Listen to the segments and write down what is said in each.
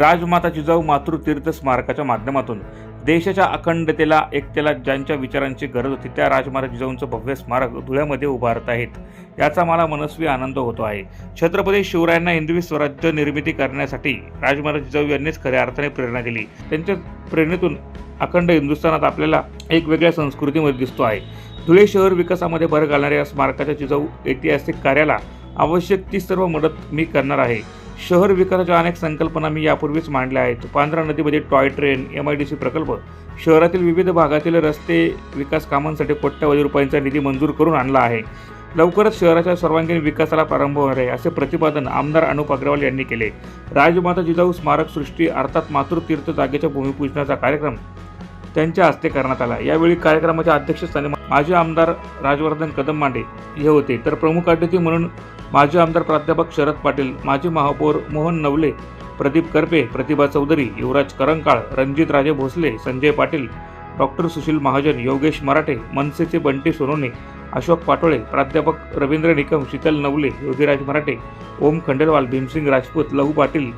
राजमाता जिजाऊ मातृतीर्थ स्मारकाच्या माध्यमातून. देशाच्या अखंडतेला एकतेला ज्यांच्या विचारांची गरज होती त्या राजमाता जिजाऊंचं भव्य स्मारक धुळ्यामध्ये उभारत आहेत. याचा मला मनस्वी आनंद होतो आहे. छत्रपती शिवरायांना हिंदवी स्वराज्य निर्मिती करण्यासाठी राजमाता जिजाऊ यांनीच खऱ्या अर्थाने प्रेरणा दिली. त्यांच्या प्रेरणेतून अखंड हिंदुस्थानात आपल्याला एक वेगळ्या संस्कृतीमध्ये दिसतो आहे. धुळे शहर विकासामध्ये भर घालणाऱ्या या स्मारकाच्या जिजाऊ ऐतिहासिक कार्याला आवश्यक ती सर्व मदत मी करणार आहे. शहर विकासाच्या अनेक संकल्पना मी यापूर्वीच मांडल्या आहेत. पांढरा नदीमध्ये toy train M I D C प्रकल्प शहरातील विविध भागातील रस्ते विकास कामांसाठी कोट्यावधी रुपयांचा निधी मंजूर करून आणला आहे. लवकरच शहराच्या सर्वांगीण विकासाला प्रारंभ होणार आहे असे प्रतिपादन आमदार अनुप अग्रवाल यांनी केले. राजमाता जिजाऊ स्मारक सृष्टी अर्थात मातृतीर्थ जागेच्या भूमिपूजनाचा कार्यक्रम त्यांच्या हस्ते करण्यात आला. यावेळी कार्यक्रमाच्या अध्यक्षस्थानी माजी आमदार राजवर्धन कदम मांडे हे होते. तर प्रमुख अतिथी म्हणून माजी आमदार प्राध्यापक शरद पाटील माजी महापौर मोहन नवले प्रदीप करपे प्रतिभा चौधरी युवराज करंकाळ रणजित राजे भोसले संजय पाटील डॉक्टर सुशील महाजन योगेश मराठे मनसेचे बंटी सोनोने अशोक पाटोळे प्राध्यापक रवींद्र निकम शीतल नवले योगीराज मराठे ओम खंडेलवाल भीमसिंग राजपूत लहू पाटील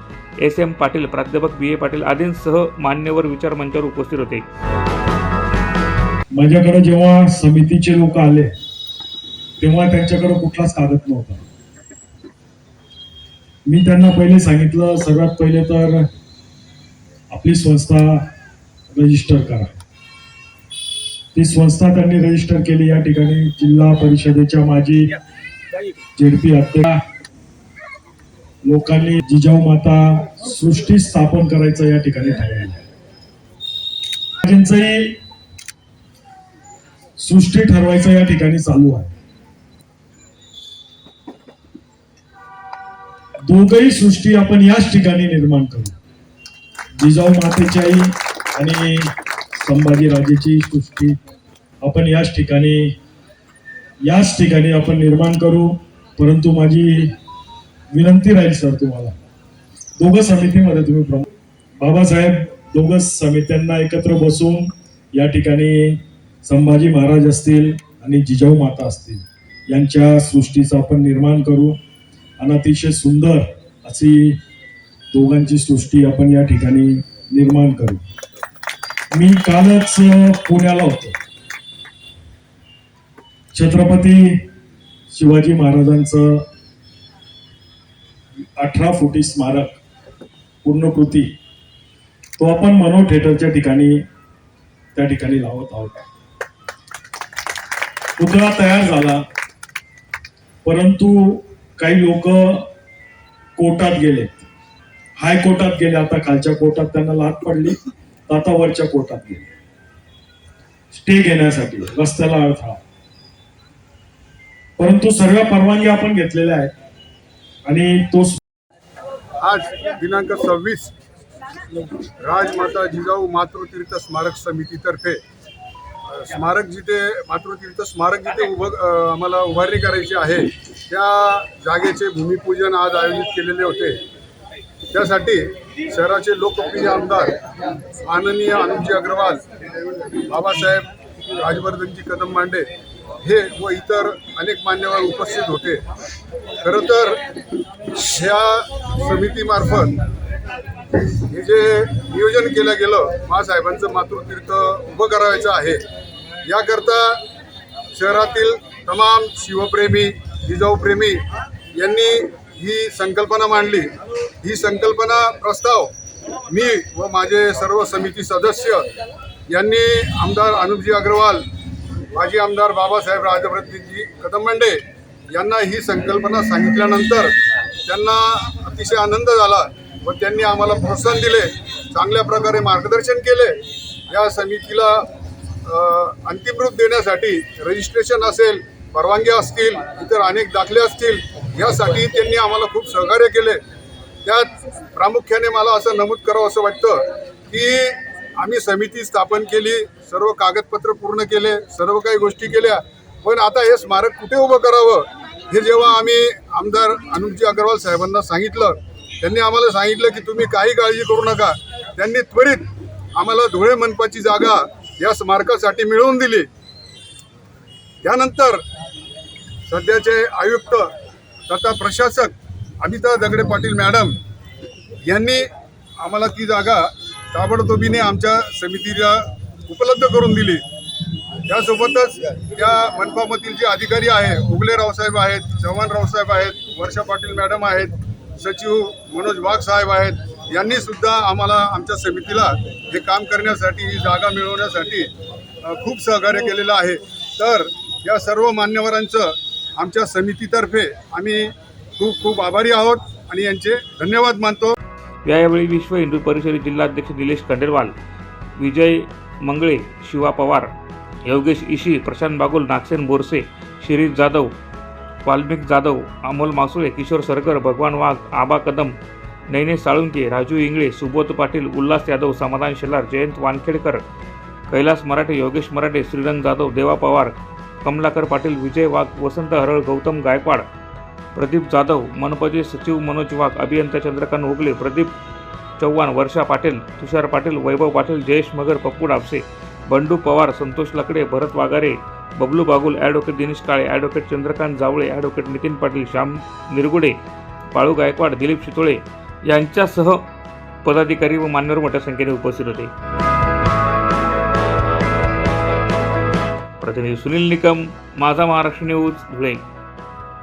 एस एम पाटील प्राध्यापक बी ए पाटील आदींसह मान्यवर विचार मंचावर उपस्थित होते. माझ्याकडे जेव्हा समितीचे लोक आले तेव्हा त्यांच्याकडे कुठलाच कागद नव्हता. मी त्यांना पहिले सांगितलं सर्वात पहिले तर आपली संस्था रजिस्टर करा. ही संस्था त्यांनी रजिस्टर केली या ठिकाणी. जिल्हा परिषदेच्या माजी जेडपी अध्यक्ष. लोकांनी जिजाऊ माता सृष्टी स्थापन करायचं या ठिकाणी ठरवलं. सृष्टी ठरवायचं या ठिकाणी चालू आहे. दोघही सृष्टी आपण याच ठिकाणी निर्माण करू. जिजाऊ मातेच्याही आणि संभाजी राजेची सृष्टी. आपण याच ठिकाणी याच ठिकाणी आपण निर्माण करू. परंतु माझी विनंती राहील सर तुम्हाला. दोघं समितीमध्ये तुम्ही प्रमुख. बाबासाहेब दोघं समित्यांना एकत्र बसून या ठिकाणी संभाजी महाराज असतील आणि जिजाऊ माता असतील यांच्या सृष्टीचं आपण निर्माण करू. आणि अतिशय सुंदर अशी दोघांची सृष्टी आपण या ठिकाणी निर्माण करू. मी कालच पुण्याला होतो. छत्रपती शिवाजी महाराजांचं अठरा फुटी स्मारक पूर्णकृती तो आपण मनो थिएटरच्या ठिकाणी त्या ठिकाणी लावत आहोत. पुतळा तयार झाला परंतु काही लोक कोर्टात गेले हायकोर्टात गेले आता खालच्या कोर्टात त्यांना लाट पडली. तातावरच्या आता कोर्टात गेले. स्टे घेण्यासाठी रस्त्याला अडथळा. परंतु सर्व परवानगी आपण घेतलेल्या आहेत. आणि तो आज दिनांक सव्वीस राजमाता जिजाऊ मातृतीर्थ स्मारक समितीतर्फे स्मारक जिथे मातृतीर्थ स्मारक जिथे उभं आम्हाला उभारणी करायची आहे त्या जागेचे भूमिपूजन आज आयोजित केलेले होते. त्यासाठी शहराचे लोकप्रिय आमदार माननीय अनुजी अग्रवाल बाबासाहेब राजवर्धनजी कदम मांडे हे व इतर अनेक मान्यवर उपस्थित होते. खरं तर ह्या समितीमार्फत हे जे नियोजन केलं गेलं महासाहेबांचं मातृतीर्थ उभं करायचं आहे. याकरता शहरातील तमाम शिवप्रेमी जिजाऊप्रेमी यांनी ही संकल्पना मांडली. ही संकल्पना प्रस्ताव मी व माझे सर्व समिती सदस्य यांनी आमदार अनुपजी अग्रवाल माजी आमदार बाबासाहेब राजप्रतिनिधी कदम यांना ही संकल्पना सांगितल्यानंतर त्यांना अतिशय आनंद झाला व त्यांनी आम्हाला प्रोत्साहन दिले चांगल्या प्रकारे मार्गदर्शन केले. या समितीला अंतिम रूप देण्यासाठी रजिस्ट्रेशन असेल परवानग्या असतील इतर अनेक दाखले असतील यासाठी त्यांनी आम्हाला खूप सहकार्य केले. त्यात प्रामुख्याने मला असं नमूद करावं असं वाटतं की आम्ही समिती स्थापन केली सर्व कागदपत्र पूर्ण केले सर्व काही गोष्टी केल्या. पण आता हे स्मारक कुठे उभं करावं हे जेव्हा आम्ही आमदार अनुपजी अग्रवाल साहेबांना सांगितलं त्यांनी आम्हाला सांगितलं की तुम्ही काही काळजी करू नका. त्यांनी त्वरित आम्हाला धुळे मनपाची जागा या स्मारकासाठी मिळवून दिली. त्यानंतर सध्याचे आयुक्त तथा प्रशासक अमिता दगडे पाटील मॅडम यांनी आम्हाला ती जागा ताबडतोबीने आमच्या समितीला उपलब्ध करून दिली. त्यासोबतच त्या मनपामधील जे अधिकारी आहे उगले रावसाहेब आहेत चव्हाण रावसाहेब आहेत वर्षा पाटील मॅडम आहेत सचिव मनोज वाघ साहेब आहेत यांनी सुद्धा आम्हाला आमच्या समितीला हे काम करण्यासाठी ही जागा मिळवण्यासाठी खूप सहकार्य केलेलं आहे. तर या सर्व मान्यवरांचं आमच्या समितीतर्फे आम्ही खूप खूप आभारी आहोत आणि यांचे धन्यवाद मानतो. यावेळी विश्व हिंदू परिषद जिल्हाध्यक्ष निलेश खंडेलवाल विजय मंगळे शिवा पवार योगेश इशी प्रशांत बागुल नागसेन बोरसे शिरीष जाधव वाल्मिक जाधव अमोल मासुळे किशोर सरकर भगवान वाघ आबा कदम नैने साळुंके राजू इंगळे सुबोध पाटील उल्हास यादव समाधान शेलार जयंत वानखेडकर कैलास मराठे योगेश मराठे श्रीरंग जाधव देवा पवार कमलाकर पाटील विजय वाघ वसंत हरळ गौतम गायकवाड प्रदीप जाधव मनपाचे सचिव मनोज वाघ अभियंता Chandrakant Ogale Pradeep Chavan Varsha Patil Tushar Patil Vaibhav Patil Jayesh Magar Pappu Dapse Bandu Pawar Santosh Lakde Bharat Waghare Bablu Bagul advocate Dinesh Kale advocate Chandrakant Jawale advocate Nitin Patil Shyam Nirgude Balu Gaikwad Dilip Shitole यांच्यासह पदाधिकारी व मान्यवर मोठ्या संख्येने उपस्थित होते. प्रतिनिधी सुनील निकम माझा महाराष्ट्र न्यूज धुळे.